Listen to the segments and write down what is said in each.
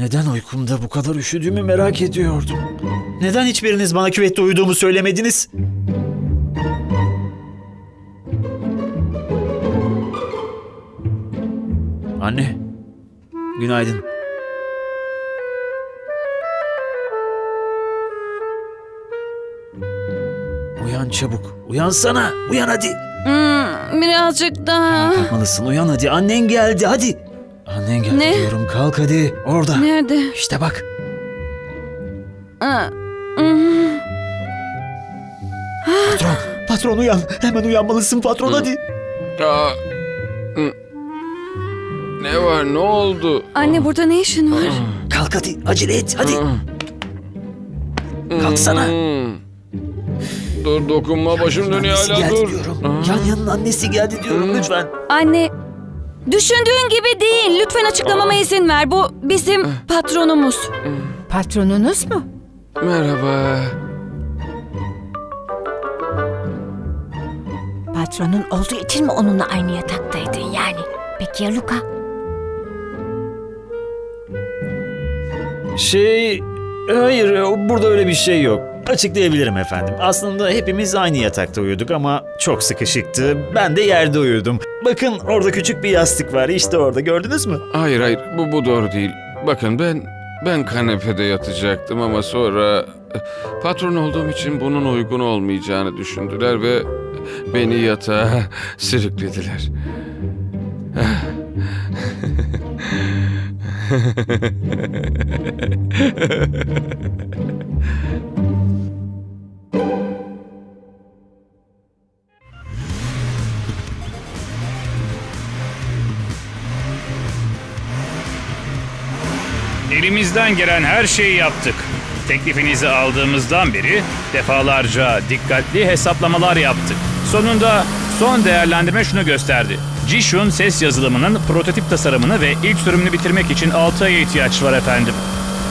Neden uykumda bu kadar üşüdüğümü merak ediyordum. Neden hiçbiriniz bana küvette uyuduğumu söylemediniz? Anne. Günaydın. Uyan çabuk. Uyansana. Uyan hadi. Hmm, birazcık daha. Kalkmalısın. Uyan hadi. Annen geldi. Hadi. Annen geldi Ne? diyorum. Kalk hadi. Orada. Nerede? İşte bak. Aa, hmm. Patron. Patron uyan. Hemen uyanmalısın patron hadi. Aa, hı. ne var ne oldu? Anne burada ne işin var? Kalk hadi. Acele et. Hadi. Kalksana. Hmm. Dur dokunma başım dönüyor annesi hala geldi dur. diyorum. Yan yanın annesi geldi diyorum lütfen. Anne, düşündüğün gibi değil. Lütfen açıklamama izin ver. Bu bizim patronumuz. Patronunuz mu? Merhaba. Patronun olduğu için mi onunla aynı yataktaydın yani? Peki ya Luka? Şey... Hayır burada öyle bir şey yok. Açıklayabilirim efendim. Aslında hepimiz aynı yatakta uyuduk ama çok sıkışıktı. Ben de yerde uyudum. Bakın orada küçük bir yastık var. İşte orada gördünüz mü? Hayır hayır bu bu doğru değil. Bakın ben ben kanepede yatacaktım ama sonra eh, patron olduğum için bunun uygun olmayacağını düşündüler ve beni yatağa sürüklediler. Elimizden gelen her şeyi yaptık. Teklifinizi aldığımızdan beri defalarca dikkatli hesaplamalar yaptık. Sonunda son değerlendirme şunu gösterdi. Jishun ses yazılımının prototip tasarımını ve ilk sürümünü bitirmek için 6 aya ihtiyaç var efendim.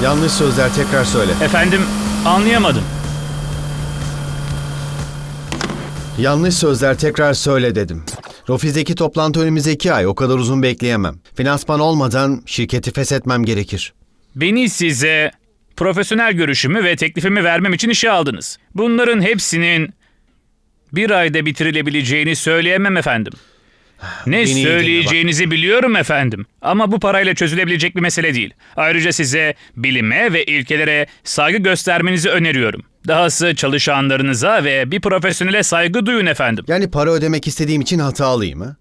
Yanlış sözler tekrar söyle. Efendim anlayamadım. Yanlış sözler tekrar söyle dedim. Rofiz'deki toplantı önümüzdeki ay o kadar uzun bekleyemem. Finansman olmadan şirketi feshetmem gerekir. Beni size profesyonel görüşümü ve teklifimi vermem için işe aldınız. Bunların hepsinin bir ayda bitirilebileceğini söyleyemem efendim. Ne Beni iyi dinle söyleyeceğinizi biliyorum efendim. Ama bu parayla çözülebilecek bir mesele değil. Ayrıca size bilime ve ilkelere saygı göstermenizi öneriyorum. Dahası çalışanlarınıza ve bir profesyonele saygı duyun efendim. Yani para ödemek istediğim için hatalıyım ha?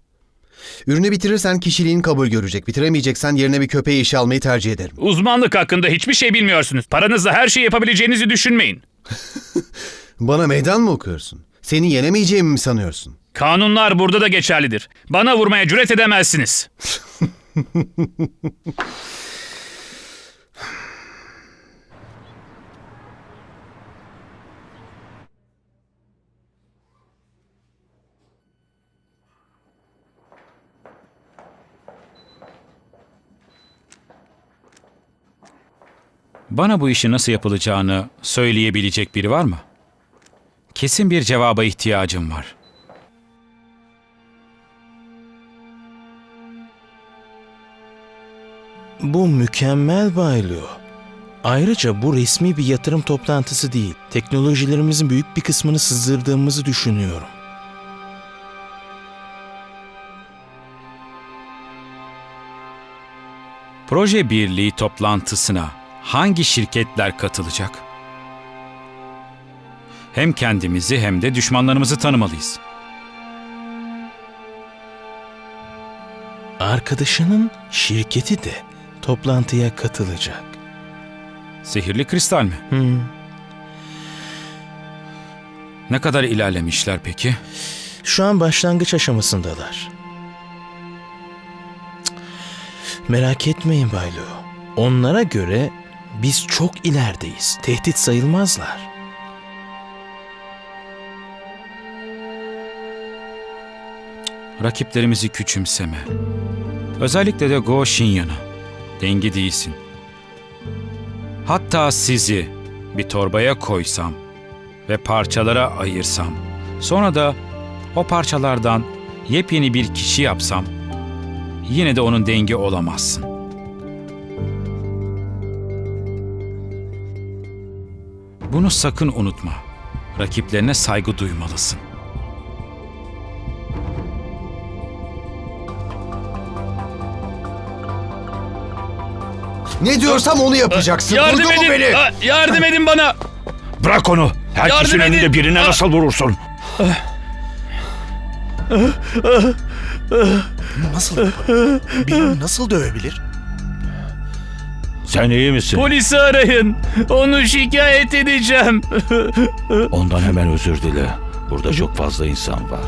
Ürünü bitirirsen kişiliğin kabul görecek. Bitiremeyeceksen yerine bir köpeği işe almayı tercih ederim. Uzmanlık hakkında hiçbir şey bilmiyorsunuz. Paranızla her şeyi yapabileceğinizi düşünmeyin. Bana meydan mı okuyorsun? Seni yenemeyeceğimi mi sanıyorsun? Kanunlar burada da geçerlidir. Bana vurmaya cüret edemezsiniz. Bana bu işin nasıl yapılacağını söyleyebilecek biri var mı? Kesin bir cevaba ihtiyacım var. Bu mükemmel Baylo. Ayrıca bu resmi bir yatırım toplantısı değil. Teknolojilerimizin büyük bir kısmını sızdırdığımızı düşünüyorum. Proje birliği toplantısına hangi şirketler katılacak? Hem kendimizi hem de düşmanlarımızı tanımalıyız. Arkadaşının şirketi de toplantıya katılacak. Sihirli kristal mi? Hmm. Ne kadar ilerlemişler peki? Şu an başlangıç aşamasındalar. Merak etmeyin Baylo. Onlara göre biz çok ilerideyiz. Tehdit sayılmazlar. Rakiplerimizi küçümseme. Özellikle de Go Shinyan'ı. Dengi değilsin. Hatta sizi bir torbaya koysam ve parçalara ayırsam, sonra da o parçalardan yepyeni bir kişi yapsam, yine de onun dengi olamazsın. Bunu sakın unutma. Rakiplerine saygı duymalısın. Ne diyorsam onu yapacaksın. Yardım Duydun mu edin! beni? Yardım edin bana! Bırak onu. Herkesin Yardım edin. önünde birine nasıl vurursun? Nasıl yapar? Birini nasıl dövebilir? Sen iyi misin? Polisi arayın. Onu şikayet edeceğim. Ondan hemen özür dile. Burada çok fazla insan var.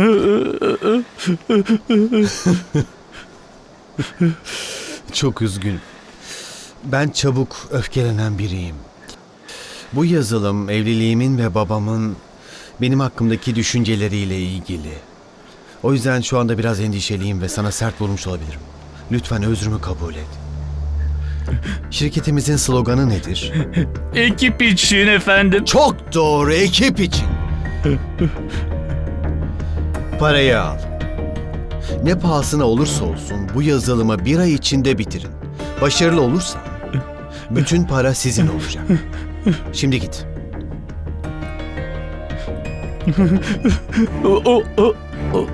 Çok üzgün. Ben çabuk öfkelenen biriyim. Bu yazılım evliliğimin ve babamın benim hakkımdaki düşünceleriyle ilgili. O yüzden şu anda biraz endişeliyim ve sana sert vurmuş olabilirim. Lütfen özrümü kabul et. Şirketimizin sloganı nedir? Ekip için efendim. Çok doğru ekip için. Parayı al. Ne pahasına olursa olsun bu yazılımı bir ay içinde bitirin. Başarılı olursan bütün para sizin olacak. Şimdi git. O, o, o, o.